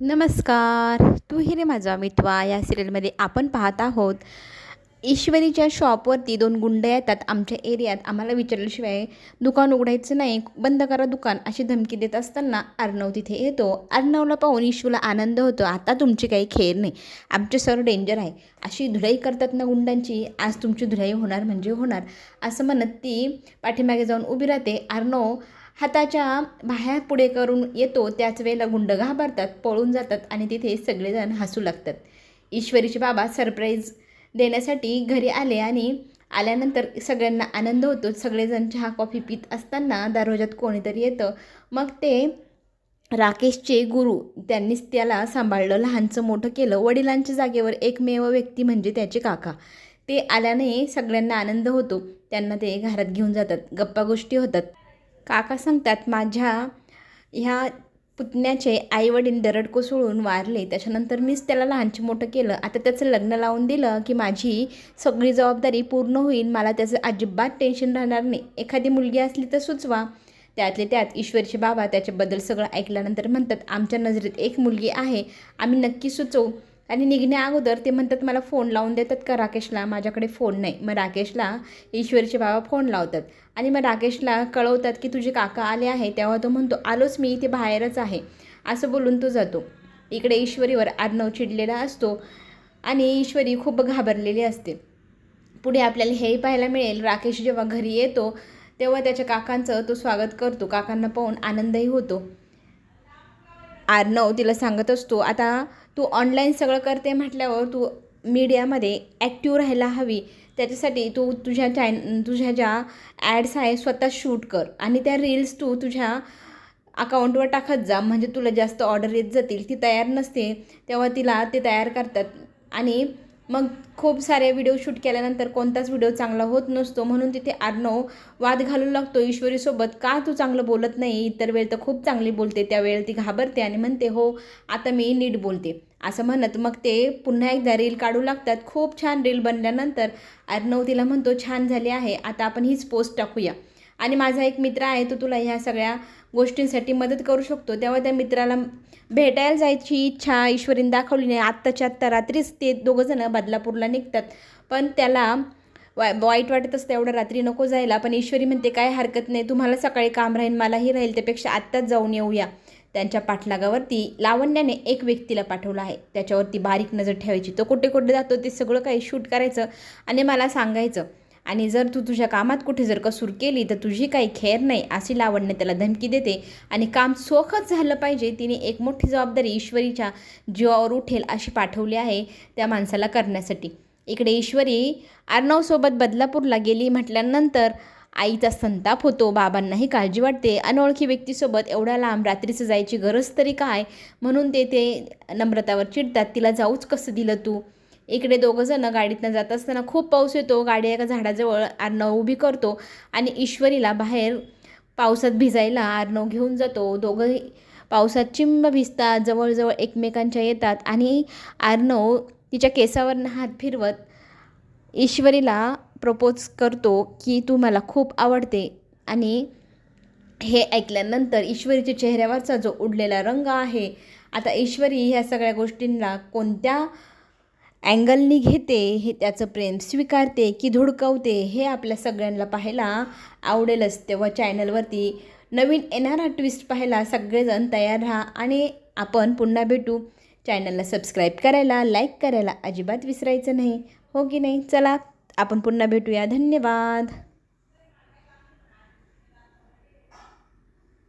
नमस्कार. तू हिरे माझा मितवा या सिरियलमध्ये आपण पाहत आहोत. ईश्वरीच्या शॉपवरती दोन गुंड येतात आमच्या एरियात. आम्हाला विचारल्याशिवाय दुकान उघडायचं नाही. बंद करा दुकान अशी धमकी देत असताना अर्णव तिथे येतो. अर्णवला पाहून ईश्वला आनंद होतो. आता तुमची काही खेळ नाही. आमचे सर डेंजर आहे. अशी धुलाई करतात ना गुंडांची आज तुमची धुलाई होणार म्हणजे होणार. असं म्हणत ती पाठीमागे जाऊन उभी राहते. अर्णव हाताच्या बाह्या पुढे करून येतो त्याच वेळेला गुंड घाबरतात पळून जातात आणि तिथे सगळेजण हसू लागतात. ईश्वरीचे बाबा सरप्राईज देण्यासाठी घरी आले आणि आल्यानंतर सगळ्यांना आनंद होतो. सगळेजण चहा कॉफी पित असताना दरवाजात कोणीतरी येतं. मग ते राकेशचे गुरु त्यांनीच त्याला सांभाळलं लहानचं मोठं केलं. वडिलांच्या जागेवर एकमेव व्यक्ती म्हणजे त्याचे काका. ते आल्याने सगळ्यांना आनंद होतो. त्यांना ते घरात घेऊन जातात. गप्पा गोष्टी होतात. काका सांगतात माझ्या ह्या पुतण्याचे आईवडील दरड कोसळून वारले. त्याच्यानंतर मीच त्याला लहानचे मोठं केलं. आता त्याचं लग्न लावून दिलं की माझी सगळी जबाबदारी पूर्ण होईल. मला त्याचं अजिबात टेन्शन राहणार नाही. एखादी मुलगी असली तर सुचवा. त्यातले त्यात ईश्वरचे बाबा त्याच्याबद्दल सगळं ऐकल्यानंतर म्हणतात आमच्या नजरेत एक मुलगी आहे. आम्ही नक्की सुचवू. आणि निघण्या अगोदर ते म्हणतात मला फोन लावून देतात का राकेशला? माझ्याकडे फोन नाही. मग राकेशला ईश्वरचे बाबा फोन लावतात. आणि मग राकेशला कळवतात की तुझे काका आले आहे तेव्हा तो म्हणतो आलोच मी इथे बाहेरच आहे. असं बोलून तो जातो. इकडे ईश्वरीवर आर्नव चिडलेला असतो आणि ईश्वरी खूप घाबरलेली असते. पुढे आपल्याला हेही पाहायला मिळेल राकेश जेव्हा घरी येतो तेव्हा त्याच्या काकांचं तो स्वागत करतो. काकांना पाहून आनंदही होतो. आर्नव तिला सांगत असतो आता तू ऑनलाईन सगळं करते म्हटल्यावर तू मीडियामध्ये ॲक्टिव्ह राहायला हवी. त्याच्यासाठी तू तुझ्या चॅन तुझ्या ज्या ॲड्स आहे स्वतः शूट कर आणि त्या रील्स तू तुझ्या अकाउंटवर टाकत जा. म्हणजे तुला जास्त ऑर्डर येत जातील. ती तयार नसते. तेव्हा तिला ते तयार करतात. आणि मग खूप सारे व्हिडिओ शूट केल्यानंतर कोणताच व्हिडिओ चांगला होत नसतो. म्हणून तिथे आर्नव वाद घालू लागतो. ईश्वरीसोबत का तू चांगलं बोलत नाही? इतर वेळ तर खूप चांगली बोलते. त्यावेळेला ती घाबरते आणि म्हणते हो आता मी नीट बोलते. असं म्हणत मग ते पुन्हा एकदा रील काढू लागतात. खूप छान रील बनल्यानंतर अर्णव तिला म्हणतो छान झाली आहे. आता आपण हीच पोस्ट टाकूया. आणि माझा एक मित्र आहे तो तुला ह्या सगळ्या गोष्टींसाठी मदत करू शकतो. तेव्हा त्या मित्राला भेटायला जायची इच्छा ईश्वरीने दाखवली नाही. आत्ताच्या आत्ता रात्रीच ते दोघंजणं बदलापूरला निघतात. पण त्याला वाय वाईट वाटत असतं एवढं रात्री नको जायला. पण ईश्वरी म्हणते काय हरकत नाही तुम्हाला सकाळी काम राहील मलाही राहील. त्यापेक्षा आत्ताच जाऊन येऊया. त्यांच्या पाठलागावरती लावण्याने एक व्यक्तीला पाठवलं आहे. त्याच्यावरती बारीक नजर ठेवायची. तो कुठे कुठे जातो ते सगळं काही शूट करायचं आणि मला सांगायचं. आणि जर तू तुझ्या कामात कुठे जर कसूर केली तर तुझी काही खेर नाही अशी लावण्य त्याला धमकी देते. आणि काम सोखच झालं पाहिजे तिने एक मोठी जबाबदारी ईश्वरीच्या जीवावर उठेल अशी पाठवली आहे त्या माणसाला करण्यासाठी. इकडे ईश्वरी अर्णवसोबत बदलापूरला गेली म्हटल्यानंतर आईचा संताप होतो. बाबांनाही काळजी वाटते. अनोळखी व्यक्तीसोबत एवढ्या लांब रात्रीचं जायची गरज तरी काय? म्हणून ते ते नम्रतावर चिडतात. तिला जाऊच कसं दिलं तू? इकडे दोघंजणं गाडीतनं जात असताना खूप पाऊस येतो. गाडी एका झाडाजवळ आर्नव उभी करतो आणि ईश्वरीला बाहेर पावसात भिजायला आर्नव घेऊन जातो. दोघंही पावसात चिंब भिजतात जवळजवळ एकमेकांच्या येतात आणि आर्नव तिच्या केसावरनं हात फिरवत ईश्वरीला प्रपोज करतो की तू मला खूप आवडते. आणि हे ऐकल्यानंतर ईश्वरीच्या चेहऱ्यावरचा जो उडलेला रंग आहे आता ईश्वरी ह्या सगळ्या गोष्टींना कोणत्या अँगलनी घेते हे त्याचं प्रेम स्वीकारते की धुडकवते हे आपल्या सगळ्यांना पाहायला आवडेलच. तेव्हा चॅनलवरती नवीन येणारा ट्विस्ट पाहायला सगळेजण तयार राहा आणि आपण पुन्हा भेटू. चॅनलला सबस्क्राईब करायला लाईक करायला अजिबात विसरायचं नाही. हो की नाही? चला आपण पुन्हा भेटूया. धन्यवाद.